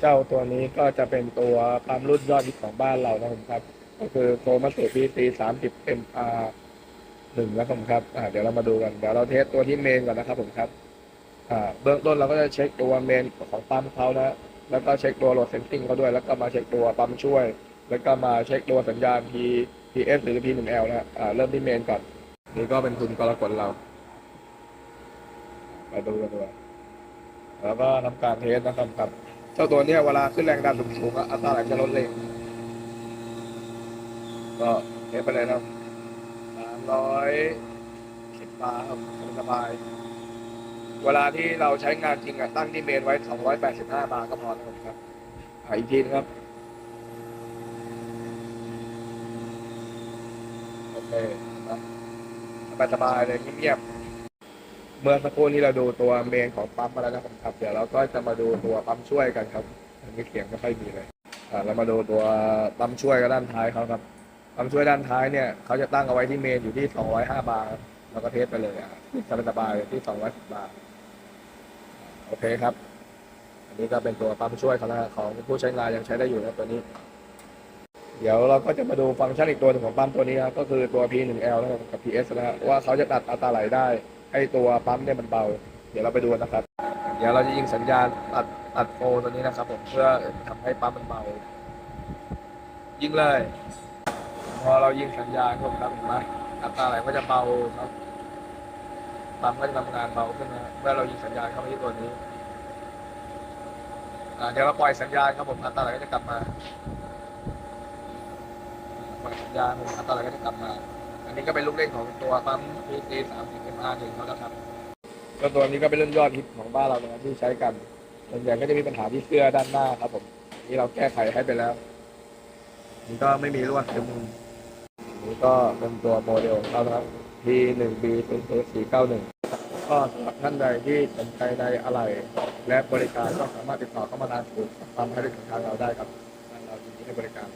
เจ้าตัวนี้ก็จะเป็นตัวปั๊มรุ่นยอดฮิตของบ้านเรานะครับ ก็คือโฟมัสเตอร์พีซีสามสิบเอ็มอาร์หนึ่งนะผมครับอ่าเดี๋ยวเรามาดูกัน เดี๋ยวเราเทสตัวที่เมนก่อนนะครับผมครับอ่าเบื้องต้นเราก็จะเช็คตัวเมนของปั๊มเขานะแล้วก็เช็คตัวโหลดเซนซิงเขาด้วย แล้วก็มาเช็คตัวปั๊มช่วย แล้วก็มาเช็คตัวสัญญาณ P PS หรือ P1L นะอ่าเริ่มที่เมนก่อน นี่ก็เป็นทุนกรกฎเรามาดูกันด้วยแล้วก็ทำการเทสนะครับครับ เจ้าตัวเนี้ยเวลาขึ้นแรงดันสูงๆอะอัตราแรงจะลดเร็วก็เทสไปเลยนะครับสามร้อยสิบบาทครับสบายเวลาที่เราใช้งานจริงอะตั้งที่เมนไว้สองร้อยแปดสิบห้าบาทก็พอนะครับครับอ่าอีกทีนะครับโอเคนะสบายๆเลยเงียบๆ เมื่อสักครู่นี้เราดูตัวเมนของปั๊มมาแล้วนะครับ เดี๋ยวเราก็จะมาดูตัวปั๊มช่วยกันครับอันนี้เสียงไม่ค่อยมีเลยอ่าเรามาดูตัวปั๊มช่วยกับด้านท้ายเขาครับปั๊มช่วยด้านท้ายเนี่ยเขาจะตั้งเอาไว้ที่เมนอยู่ที่ 205 บารับแล้วก็เทสไปเลยอะสบายๆที่ 210 บาทโอเคครับ อันนี้ก็เป็นตัวปั๊มช่วยของของผู้ใช้งานยังใช้ได้อยู่นะตัวนี้ เดี๋ยวเราก็จะมาดูฟังก์ชันอีกตัวหนึ่งของปั๊มตัวนี้นะครับก็คือตัว P1L นะครับกับ PS นะครับว่าเขาจะตัดอัตราไหลได้ ให้ตัวปั๊มเนี่ยมันเบา เดี๋ยวเราไปดูนะครับ เดี๋ยวเราจะยิงสัญญาณตัดตัดโฟตัวนี้นะครับผมเพื่อทำให้ปั๊มมันเบา ยิงเลย พอเรายิงสัญญาณครับครับเห็นไหมอัตราไหลก็จะเบาครับปั๊มก็จะทำงานเบาขึ้นนะเมื่อเรายิงสัญญาณเข้าไปที่ตัวนี้เดี๋ยวเราปล่อยสัญญาณครับผมอัตราไหลก็จะกลับมาปล่อยสัญญาณผมอัตราไหลก็จะกลับมา อันนี้ก็เป็นลูกเล่นของตัวปั๊ม PC 30 MR 1เขาแล้วครับก็ตัวนี้ก็เป็นเรื่องยอดฮิตของบ้านเรานะครับที่ใช้กันส่วนใหญ่ก็จะมีปัญหาที่เสื้อด้านหน้าครับผมนนี้เราแก้ไขให้ไปแล้วนี่ก็ไม่มีรั่วซึมนี่ก็เป็นตัวโมเดลของเขานครับ P1B 0 4 9 1ก็สำหรับท่านใดที่สนใจในอะไร และบริการก็สามารถติดต่อเข้ามาทางศูนย์ปั๊มให้ได้ถึงทางเราได้ครับเรายินดีให้บริการ